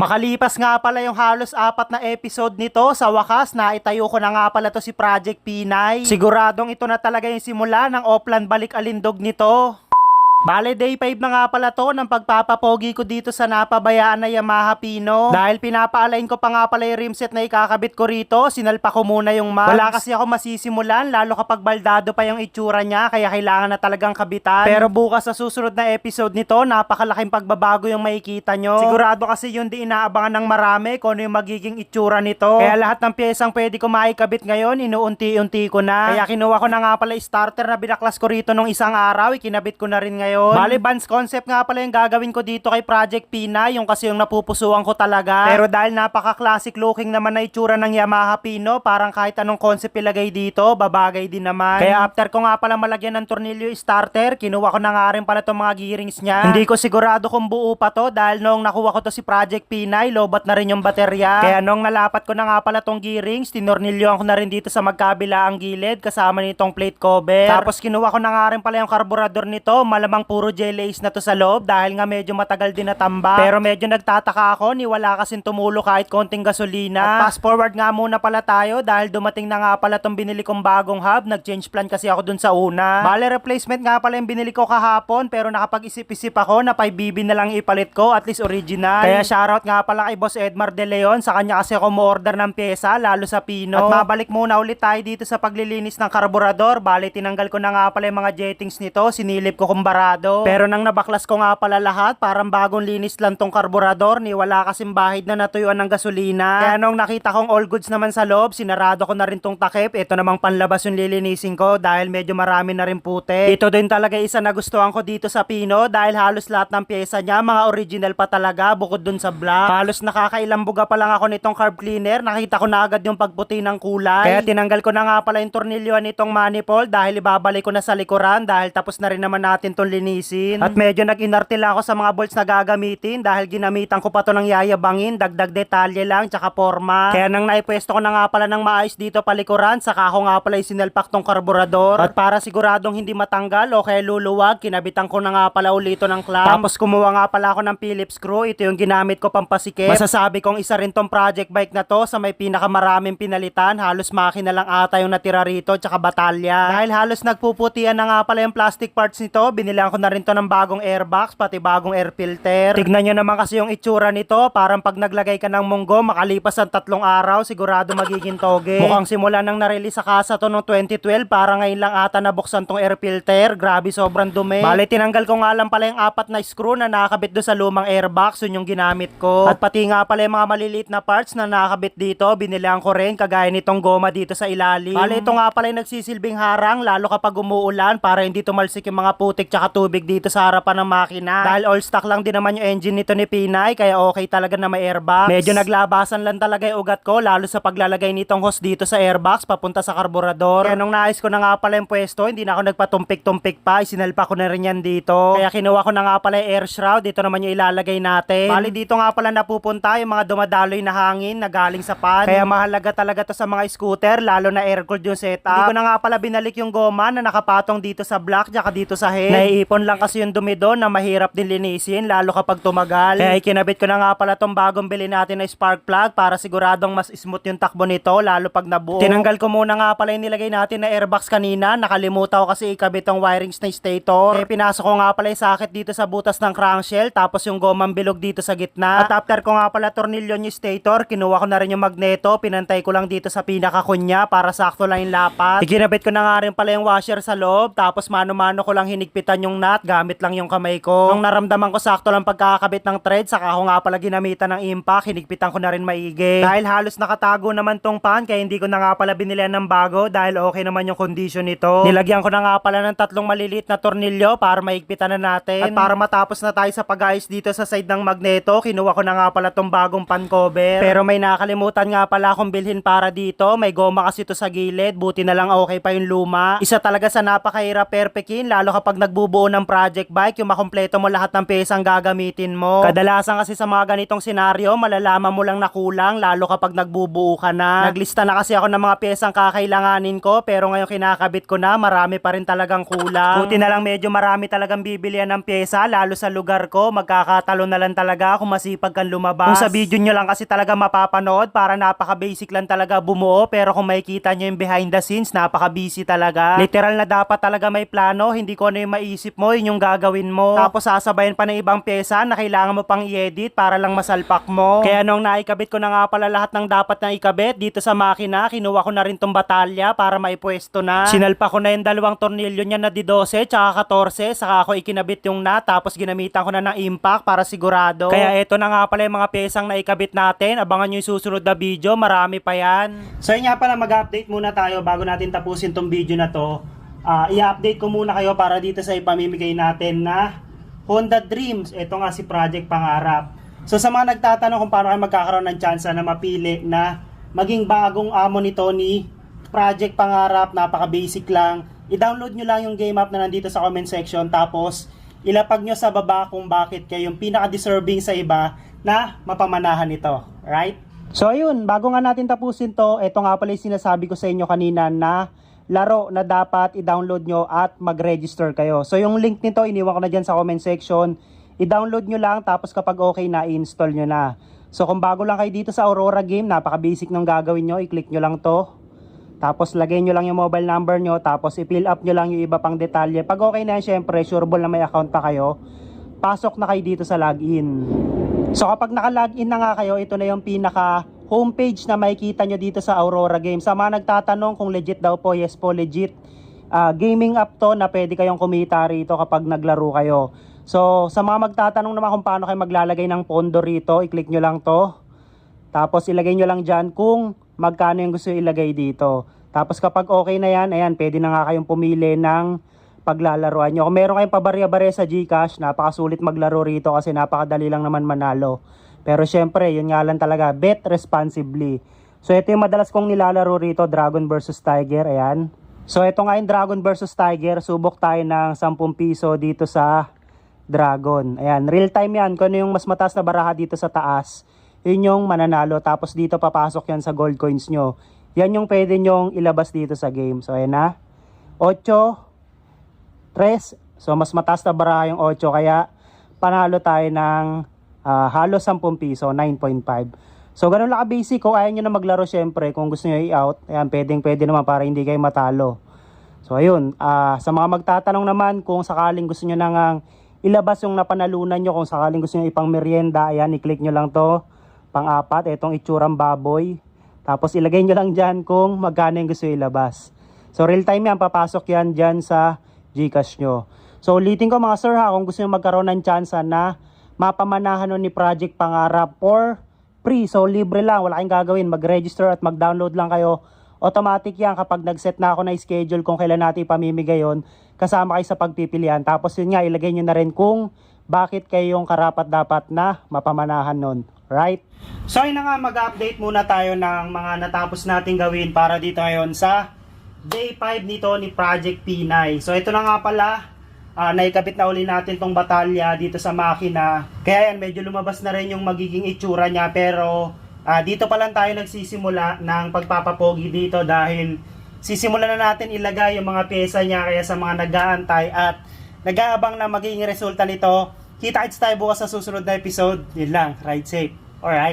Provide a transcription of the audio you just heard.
Makalipas nga pala yung halos apat na episode nito, sa wakas na itayo ko na nga pala to si Project Pinay. Siguradong ito na talaga yung simula ng Oplan Balik Alindog nito. Bale, day 5 na nga pala to ng pagpapapogi ko dito sa napabayaan na Yamaha Pino. Dahil pinapa-align ko pa nga pala yung rimset na ikakabit ko rito, sinalpa ko muna yung mags. Wala kasi ako masisimulan, lalo kapag baldado pa yung itsura niya, kaya kailangan na talagang kabitan. Pero bukas sa susunod na episode nito, napakalaking pagbabago yung makikita nyo. Sigurado kasi yun di inaabangan ng marami kung ano yung magiging itsura nito. Kaya lahat ng pyesang pwede ko maikabit ngayon, inuunti-unti ko na. Kaya kinuha ko na nga pala starter na binaklas ko rito nung isang araw, ikinabit ko na rin ngayon. Bali, Vans concept nga pala yung gagawin ko dito kay Project Pina, yung kasi yung napupusuan ko talaga. Pero dahil napaka-classic looking naman na itsura ng Yamaha Pino, parang kahit anong concept ilagay dito, babagay din naman. Kaya after ko nga pala malagyan ng tornilyo starter, kinuha ko na nga rin pala itong mga gearings niya. Hindi ko sigurado kung buo pa to dahil nung nakuha ko to si Project Pinay, lobat na rin yung baterya. Kaya nung nalapat ko na nga pala tong gearings, tinornilyoan ko na rin dito sa magkabila ang gilid kasama nitong plate cover. Tapos kinuha ko na nga rin pala yung carburetor nito, malamang puro gel lace na to sa loob dahil nga medyo matagal din natamba. Pero medyo nagtataka ako, ni wala kasing tumulo kahit konting gasolina. At fast forward nga muna pala tayo dahil dumating na nga pala tong binili kong bagong hub. Nag-change plan kasi ako dun sa una. Bale replacement nga pala yung binili ko kahapon pero nakapag-isip-isip ako na 5BB na lang ipalit ko at least original. Kaya shoutout nga pala kay Boss Edmar De Leon. Sa kanya kasi ako mo-order ng pyesa lalo sa Pino. At mabalik muna ulit tayo dito sa paglilinis ng karburador. Bale tinanggal ko na nga pala yung mga jettings nito. Sinilip ko kumbarado. Pero nang nabaklas ko nga pala lahat, parang bagong linis lang tong karburador. Ni wala kasing bahid na natuyuan ng gasolina. Kaya nung nakita kong all goods naman sa loob, sinarado ko na rin tong takip. Ito namang panlabas yung lilinisin ko dahil medyo marami na rin puti. Ito din talaga isa na gustuhan ko dito sa Pino dahil halos lahat ng pyesa niya mga original pa talaga bukod dun sa black. Halos nakakailang buga pa lang ako nitong carb cleaner. Nakita ko na agad yung pagputi ng kulay. Kaya tinanggal ko na nga pala yung tornilyoan nitong manifold dahil ibabalik ko na sa likuran dahil tapos na rin naman natin tong linisin. At medyo nag-inarte lang ako sa mga bolts na gagamitin dahil ginamitan ko pa to ng yayabangin, dagdag detalye lang tsaka forma. Kaya nang naipwesto ko na nga pala ng maayos dito palikuran, saka ako nga pala isinalpak tong karburador. At para siguradong hindi matanggal o kaya luluwag, kinabitan ko na nga pala ulito ng clamp. Tapos kumuha nga pala ako ng Phillips screw, ito yung ginamit ko pampasikip. Masasabi kong isa rin tong project bike na to sa may pinakamaraming pinalitan, halos makina lang ata yung natira rito tsaka batalya. Dahil halos nagpuputian na nga pala yung plastic parts nito, binilang ko na rin to ng bagong airbox, pati bagong air filter. Tignan nyo naman kasi yung itsura nito, parang pag naglagay ka ng munggo, makalipas ang tatlong araw, sigurado magiging toge. Mukhang simula nang narelease sa kasa to noong 2012, para ngayon lang ata nabuksan tong air filter. Grabe, sobrang dumi. Bale, tinanggal ko nga lang pala yung apat na screw na nakakabit doon sa lumang airbox, yun yung ginamit ko. At pati nga pala yung mga maliliit na parts na nakakabit dito, binilang ko rin, kagaya nitong goma dito sa ilalim. Bale, ito nga pala yung nagsisilbing harang, lalo kapag umuulan, para hindi tumalsik yung mga putik tsaka tubig dito sa harapan ng makina. Dahil all stock lang din naman yung engine nito ni Pinay, kaya okay talaga na may airbox. Medyo naglabasan lang talaga yung ugat ko, lalo sa paglalagay nitong hose dito sa airbox, papunta sa karburador. Kaya nung naayos ko na nga pala yung pwesto, hindi na ako nagpatumpik-tumpik pa, isinalpa ko na rin yan dito. Kaya kinuha ko na nga pala yung air shroud, dito naman yung ilalagay natin. Bali dito nga pala napupunta yung mga dumadaloy na hangin na galing sa pan. Kaya mahalaga talaga to sa mga scooter, lalo na air-cooled yung setup. Hindi ko na nga pala binalik yung goma na nakapatong dito sa block, tsaka dito sa head. Naiipon lang kasi yung dumi doon na mahirap din linisin, lalo kapag tumagal. Kaya ikinabit ko na nga pala tong bagong bili natin na spark plug para siguradong mas smooth yung takbo nito, lalo pag nabuo. Tinanggal ko muna nga pala yung nilagay natin na airbox kanina, nakalimutan ko kasi ikabit ang wirings na stator. Eh pinasok ko nga pala yung socket dito sa butas ng crankshell, tapos yung gomang bilog dito sa gitna. At after ko nga pala tornilyo yung stator, kinuha ko na rin yung magneto, pinantay ko lang dito sa pinakakunya para sakto lang yung lapat. Ikinabit ko na nga rin pala yung washer sa loob, tapos mano-mano ko lang hinigpitan yung nut, gamit lang yung kamay ko. Nung naramdaman ko sakto lang pagkakabit ng thread, saka ako nga pala ginamitan ng impact, hinigpitan ko na rin maigi. Dahil halos nakatago naman tong pan, kaya hindi ko na nga pala binilihan ng bago dahil okay naman yung condition nito. Nilagyan ko na nga pala ng tatlong maliliit na tornilyo para maigpitan na natin. At para matapos na tayo sa pag-ayos dito sa side ng magneto, kinuha ko na nga pala tong bagong pan cover. Pero may nakalimutan nga pala akong bilhin para dito. May goma kasi to sa gilid, buti na lang okay pa yung luma. Isa talaga sa napakahirap perfectin, lalo kapag nagbubuo pagbubuo ng project bike, yung makompleto mo lahat ng pesang gagamitin mo. Kadalasan kasi sa mga ganitong senaryo, malalaman mo lang na kulang, lalo kapag nagbubuo ka na. Naglista na kasi ako ng mga pesang kakailanganin ko, pero ngayon kinakabit ko na, marami pa rin talagang kulang. Buti na lang medyo marami talagang bibilihan ng pyesa, lalo sa lugar ko, magkakatalo na lang talaga kung masipag kang lumabas. Kung sa video nyo lang kasi talaga mapapanood, para napaka-basic lang talaga bumuo, pero kung makikita nyo yung behind the scenes, napaka-busy talaga. Literal na dapat talaga may plano, hindi ko ano yung maisip mo, yun yung gagawin mo. Tapos sasabayan pa ng ibang pyesa na kailangan mo pang i-edit para lang masalpak mo. Kaya nung naikabit ko na nga pala lahat ng dapat na ikabit dito sa makina, kinuha ko na rin tong batalya para maipwesto na. Sinalpa ko na yung dalawang tornilyo niya na di 12 tsaka 14, saka ako ikinabit yung na, tapos ginamitan ko na ng impact para sigurado. Kaya eto na nga pala yung mga pyesang naikabit natin, abangan nyo yung susunod na video, marami pa yan. So yun nga pala, mag-update muna tayo bago natin tapusin tong video na to. Ah, i-update ko muna kayo para dito sa ipamimigay natin na Honda Dreams. Ito nga si Project Pangarap. So sa mga nagtatanong kung paano kayo magkakaroon ng chance na mapili na maging bagong amo nito ni Project Pangarap, napaka-basic lang. I-download nyo lang yung game app na nandito sa comment section tapos ilapag nyo sa baba kung bakit kayo yung pinaka-deserving sa iba na mapamanahan nito. Right? So ayun, bago nga natin tapusin to, ito nga pala yung sinasabi ko sa inyo kanina na laro na dapat i-download nyo at mag-register kayo. So yung link nito, iniwan ko na dyan sa comment section. I-download nyo lang tapos kapag okay na, i-install nyo na. So kung bago lang kayo dito sa Aurora game, napaka-basic ng gagawin nyo. I-click nyo lang to. Tapos lagay nyo lang yung mobile number nyo. Tapos i-fill up nyo lang yung iba pang detalye. Pag okay na yan, syempre, sureball na may account pa kayo. Pasok na kayo dito sa login. So kapag naka-login na nga kayo, ito na yung pinaka homepage na makikita nyo dito sa Aurora Games. Sa mga nagtatanong kung legit daw po, yes po legit. Ah, gaming app to na pwede kayong kumita rito kapag naglaro kayo. So sa mga magtatanong naman kung paano kayo maglalagay ng pondo rito, i-click nyo lang to. Tapos ilagay nyo lang dyan kung magkano yung gusto ilagay dito. Tapos kapag okay na yan, ayan, pwede na nga kayong pumili ng paglalaroan nyo. Kung meron kayong pabarya-barya sa Gcash, napakasulit maglaro rito kasi napakadali lang naman manalo. Pero syempre, yun nga lang talaga, bet responsibly. So ito yung madalas kong nilalaro rito, Dragon versus Tiger, ayan. So ito nga yung Dragon versus Tiger, subok tayo ng 10 piso dito sa Dragon. Ayan, real time yan. Kung ano yung mas mataas na baraha dito sa taas, yun yung mananalo. Tapos dito papasok yan sa gold coins nyo. Yan yung pwede nyong ilabas dito sa game. So ayan na. 8, 3. So mas mataas na baraha yung 8 kaya panalo tayo ng ah, halos 10 piso, 9.5. So ganun lang ka-basic. Kung ayaw nyo na maglaro syempre, kung gusto nyo i-out, ayan, pwedeng pwede naman para hindi kayo matalo. So ayun, ah, sa mga magtatanong naman kung sakaling gusto nyo nang ilabas yung napanalunan nyo, kung sakaling gusto nyo ipang merienda, ayan, i-click nyo lang to. Pang-apat, itong itsurang baboy. Tapos ilagay nyo lang dyan kung magkano yung gusto ilabas. So real time yan, papasok yan dyan sa Gcash nyo. So ulitin ko mga sir ha, kung gusto nyo magkaroon ng chance na mapamanahan nun ni Project Pangarap or free. So libre lang, wala kayong gagawin. Mag-register at mag-download lang kayo. Automatic yan kapag nag-set na ako na schedule kung kailan natin ipamimigay yon kasama kayo sa pagpipilian. Tapos yun nga, ilagay nyo na rin kung bakit kayo yung karapat dapat na mapamanahan nun. Right? So yun na nga, mag-update muna tayo ng mga natapos nating gawin para dito ngayon sa day 5 nito ni Project P9. So ito na nga pala, ah, naikabit na uli natin tong batalya dito sa makina. Kaya yan, medyo lumabas na rin yung magiging itsura niya pero ah, dito pa lang tayo nagsisimula ng pagpapapogi dito dahil sisimulan na natin ilagay yung mga pyesa niya kaya sa mga nag-aantay at nag-aabang na magiging resulta nito. Kita-kits tayo bukas sa susunod na episode. Yun lang, ride safe. Alright.